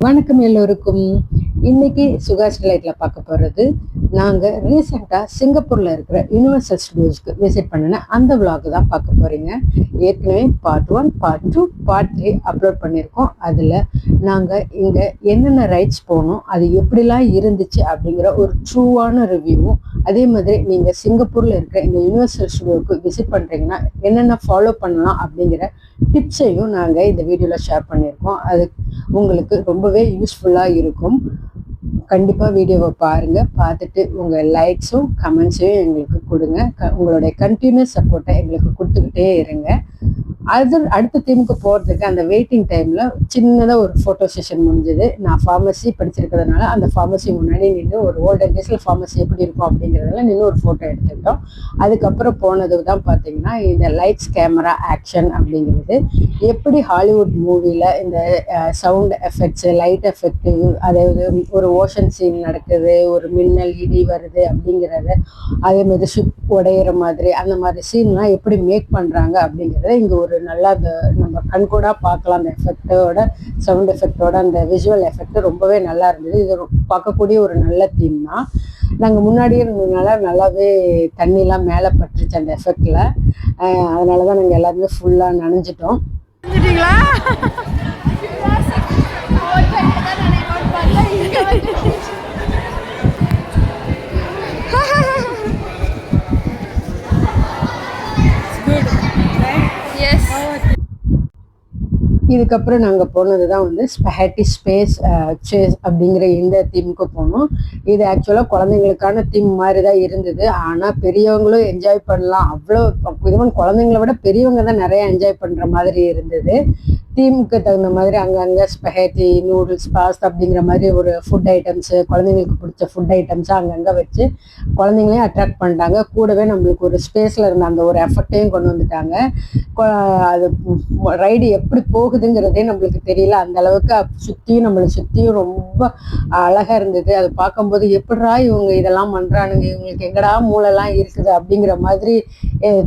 வணக்கம் எல்லோருக்கும். இன்னைக்கு சுகாஷ் லைட்ல பார்க்க போறது நாங்கள் ரீசெண்டாக சிங்கப்பூரில் இருக்கிற யூனிவர்சல் ஸ்டூடியோஸ்க்கு விசிட் பண்ணின அந்த vlog தான் பார்க்க போகிறீங்க ஏற்கனவே part one part two part three upload பண்ணியிருக்கோம். அதில் நாங்கள் இங்கே என்னென்ன ரைட்ஸ் போனோம் அது எப்படிலாம் இருந்துச்சு அப்படிங்கிற ஒரு ட்ரூவான ரிவ்யூவும் அதே மாதிரி நீங்கள் சிங்கப்பூரில் இருக்கிற இந்த யுனிவர்சல் ஸ்டூடியோவுக்கு விசிட் பண்ணுறீங்கன்னா என்னென்ன ஃபாலோ பண்ணலாம் அப்படிங்கிற டிப்ஸையும் நாங்கள் இந்த வீடியோவில் ஷேர் பண்ணியிருக்கோம். அது உங்களுக்கு ரொம்பவே யூஸ்ஃபுல்லாக இருக்கும். கண்டிப்பாக வீடியோவை பாருங்கள் பார்த்துட்டு உங்கள் லைக்ஸும் கமெண்ட்ஸையும் எங்களுக்கு கொடுங்க. க உங்களுடைய கண்டினியூஸ் சப்போர்ட்டை எங்களுக்கு கொடுத்துக்கிட்டே இருங்க. அது அடுத்த டீமுக்கு போகிறதுக்கு அந்த வெயிட்டிங் டைமில் சின்னதாக ஒரு ஃபோட்டோ செஷன் முடிஞ்சது. நான் ஃபார்மசி படிச்சிருக்கிறதுனால அந்த ஃபார்மசி முன்னாடி நின்று ஒரு ஓல்டன் டேஸில் ஃபார்மசி எப்படி இருக்கும் அப்படிங்கிறதுல நின்று ஒரு ஃபோட்டோ எடுத்துக்கிட்டோம். அதுக்கப்புறம் போனது தான் பார்த்தீங்கன்னா இந்த லைட்ஸ் கேமரா ஆக்ஷன் அப்படிங்கிறது. எப்படி ஹாலிவுட் மூவியில் இந்த சவுண்ட் எஃபெக்ட்ஸு லைட் எஃபெக்ட்டு அதாவது ஒரு ஓஷன் சீன் நடக்குது ஒரு மின்னல் இடி வருது அப்படிங்கிறது அதே மாதிரி ஷிப் உடையிற மாதிரி அந்த மாதிரி சீன்லாம் எப்படி மேக் பண்ணுறாங்க அப்படிங்கிறத இங்கே ஒரு நல்லா அந்த நம்ம கண்கூடா பார்க்கலாம் அந்த எஃபெக்டோட சவுண்ட் எஃபெக்டோட அந்த விஷுவல் எஃபெக்ட் ரொம்பவே நல்லா இருந்தது. இது பார்க்கக்கூடிய ஒரு நல்ல தீம் தான் நாங்கள் முன்னாடியே இருந்ததுனால நல்லாவே தண்ணிலாம் மேலே பட்டுருச்சு அந்த எஃபெக்டில் அதனால தான் நாங்கள் எல்லாருமே ஃபுல்லாக நனைஞ்சிட்டோம். இதுக்கப்புறம் நாங்கள் போனது தான் வந்து ஸ்பெஹட்டி ஸ்பேஸ் சேஸ் அப்படிங்கிற இந்த தீமுக்கு போனோம். இது ஆக்சுவலாக குழந்தைங்களுக்கான தீம் மாதிரி தான் இருந்தது. ஆனால் பெரியவங்களும் என்ஜாய் பண்ணலாம். அவ்வளோ இதுவும் குழந்தைங்கள விட பெரியவங்க தான் நிறைய என்ஜாய் பண்ணுற மாதிரி இருந்தது. தீமுக்கு தகுந்த மாதிரி அங்கங்கே ஸ்பெஹட்டி நூடுல்ஸ் பாஸ்தா அப்படிங்கிற மாதிரி ஒரு ஃபுட் ஐட்டம்ஸு குழந்தைங்களுக்கு பிடிச்ச ஃபுட் ஐட்டம்ஸை அங்கங்கே வச்சு குழந்தைங்களையும் அட்ராக்ட் பண்ணிட்டாங்க. கூடவே நம்மளுக்கு ஒரு ஸ்பேஸில் இருந்த அந்த ஒரு எஃபர்ட்டையும் கொண்டு வந்துட்டாங்க. அது ரைடு எப்படி போகுதுங்கிறதே நம்மளுக்கு தெரியல. அந்த அளவுக்கு சுற்றியும் நம்மளை சுற்றியும் ரொம்ப அழகாக இருந்தது. அது பார்க்கும்போது எப்படா இவங்க இதெல்லாம் பண்ணுறானுங்க இவங்களுக்கு எங்கடா மூளைலாம் இருக்குது அப்படிங்கிற மாதிரி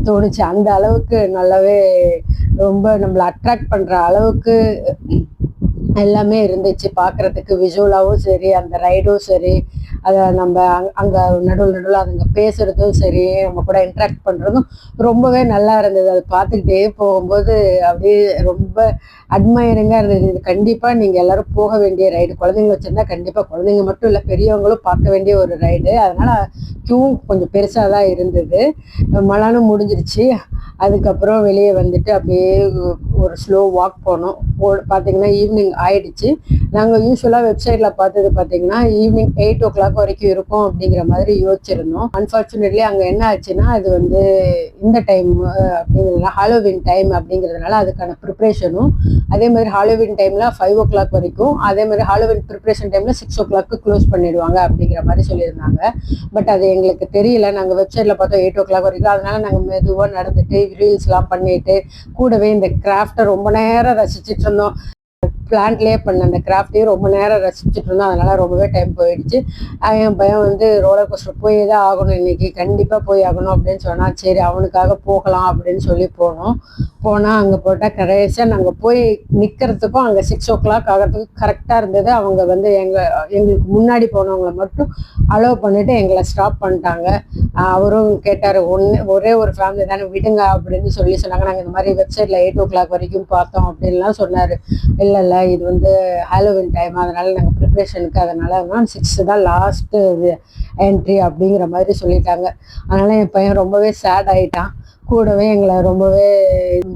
தோணுச்சு. அந்த அளவுக்கு நல்லாவே ரொம்ப நம்மளை அட்ராக்ட் பண்ற அளவுக்கு எல்லாமே இருந்துச்சு. பார்க்குறதுக்கு விஷுவலாகவும் சரி அந்த ரைடும் சரி. அதை நம்ம அங்கே நடுவில் நடுவில் அதுங்க பேசுறதும் சரி நம்ம கூட இன்ட்ராக்ட் பண்ணுறதும் ரொம்பவே நல்லா இருந்தது. அது பார்த்துக்கிட்டே போகும்போது அப்படியே ரொம்ப அட்மையரிங்காக இருந்தது. இது கண்டிப்பாக நீங்கள் எல்லாரும் போக வேண்டிய ரைடு குழந்தைங்க வச்சுருந்தா கண்டிப்பாக குழந்தைங்க மட்டும் இல்லை பெரியவங்களும் பார்க்க வேண்டிய ஒரு ரைடு அதனால் க்யூவும் கொஞ்சம் பெருசாக தான் இருந்தது. மலானும் முடிஞ்சிருச்சு. அதுக்கப்புறம் வெளியே வந்துட்டு அப்படியே ஒரு ஸ்லோ வாக் போனோம். போ பார்த்தீங்கன்னா ஈவினிங் ஆயிடுச்சு. நாங்கள் யூஸ்வலாக வெப்சைட்டில் பார்த்தது பார்த்தீங்கன்னா ஈவினிங் எயிட் ஓ கிளாக் வரைக்கும் இருக்கும் அப்படிங்கிற மாதிரி யோசிச்சிருந்தோம். அன்ஃபார்ச்சுனேட்லி அங்கே என்ன ஆச்சுன்னா அது வந்து இந்த டைம் அப்படிங்கிறதுனால ஹாலோவின் டைம் அப்படிங்கிறதுனால அதுக்கான ப்ரிப்ரேஷனும் அதே மாதிரி ஹாலோவின் டைமில் ஃபைவ் ஓ கிளாக் வரைக்கும் அதே மாதிரி ஹாலோவின் ப்ரிப்ரேஷன் டைமில் சிக்ஸ் ஓ கிளாக்கு க்ளோஸ் பண்ணிடுவாங்க அப்படிங்கிற மாதிரி சொல்லியிருந்தாங்க. பட் அது எங்களுக்கு தெரியல. நாங்கள் வெப்சைட்டில் பார்த்தோம் எயிட் ஓ கிளாக் வரைக்கும். அதனால நாங்கள் மெதுவாக நடந்துட்டு ரீல்ஸ்லாம் பண்ணிட்டு கூடவே இந்த கிராஃப்டை ரொம்ப நேரம் ரசிச்சிட்டு இருந்தோம். பிளான்ட்லேயே பண்ண அந்த கிராஃப்டையும் ரொம்ப நேரம் ரசிச்சுட்டு இருந்தோம். அதனால ரொம்பவே டைம் போயிடுச்சு. என் பையன் வந்து ரோலர் கோஸ்டர் போய் தான் ஆகணும் இன்னைக்கு. கண்டிப்பாக போய் ஆகணும் அப்படின்னு சொன்னால் சரி அவனுக்காக போகலாம் அப்படின்னு சொல்லி போனோம். போனால் அங்கே போட்டால் கடைசியாக நாங்கள் போய் நிற்கிறதுக்கும் அங்கே சிக்ஸ் ஓ கிளாக் ஆகிறதுக்கு கரெக்டாக இருந்தது. அவங்க வந்து எங்கள் எங்களுக்கு முன்னாடி போனவங்களை மட்டும் அலோவ் பண்ணிட்டு எங்களை ஸ்டாப் பண்ணிட்டாங்க. அவரும் கேட்டார் ஒன்று ஒரே ஒரு ஃபேமிலி தானே விடுங்க அப்படின்னு சொல்லி சொன்னாங்க. நாங்கள் இந்த மாதிரி வெப்சைட்டில் எயிட் ஓ கிளாக் வரைக்கும் பார்த்தோம் அப்படின்லாம் சொன்னார். இல்லை இல்லை இது வந்து ஹாலோவின் டைம் அதனால நாங்கள் ப்ரிப்ரேஷனுக்கு அதனால சிக்ஸ் தான் லாஸ்ட்டு என்ட்ரி அப்படிங்கிற மாதிரி சொல்லிட்டாங்க. அதனால என் பையன் ரொம்பவே சேட் ஆயிட்டான். கூடவே எங்களை ரொம்பவே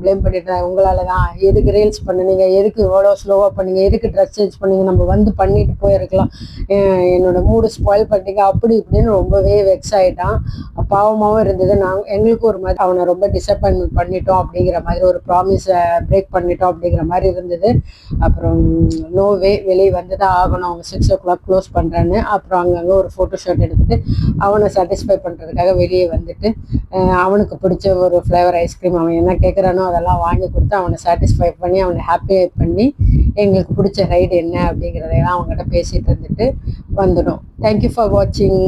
ப்ளேம் பண்ணிட்டாங்க. உங்களால தான். எதுக்கு ரீல்ஸ் பண்ணுனீங்க? எதுக்கு இவ்வளோ ஸ்லோவாக பண்ணீங்க? எதுக்கு ட்ரெஸ் சேஞ்ச் பண்ணீங்க? நம்ம வந்து பண்ணிட்டு போயிருக்கலாம். என்னோட மூடு ஸ்பாயில் பண்ணிட்டீங்க. அப்படி இப்படின்னு ரொம்பவே வெக்ஸ் ஆகிட்டான் பாவமாகவும் இருந்தது. நாங்கள் எங்களுக்கும் ஒரு மாதிரி அவனை ரொம்ப டிசப்பாயின்மெண்ட் பண்ணிட்டோம் அப்படிங்கிற மாதிரி ஒரு ப்ராமிஸை பிரேக் பண்ணிட்டோம் அப்படிங்கிற மாதிரி இருந்தது. அப்புறம் நோ வே வெளியே வந்து தான் ஆகணும். அவங்க சிக்ஸ் ஓ கிளாக் க்ளோஸ் பண்ணுறேன்னு அப்புறம் அங்கங்கே ஒரு ஃபோட்டோ ஷாட் எடுத்துட்டு அவனை சாட்டிஸ்ஃபை பண்ணுறதுக்காக வெளியே வந்துட்டு அவனுக்கு பிடிச்ச ஒரு ஃப்ளேவர் ஐஸ்கிரீம் அவன் என்ன கேட்குறானோ அதெல்லாம் வாங்கி கொடுத்து அவனை சாட்டிஸ்ஃபை பண்ணி அவனை ஹாப்பி பண்ணி எங்களுக்கு பிடிச்ச ரைடு என்ன அப்படிங்கிறதையெல்லாம் அவங்ககிட்ட பேசிட்டு இருந்துட்டு வந்துடும் தேங்க்யூ ஃபார் வாட்சிங்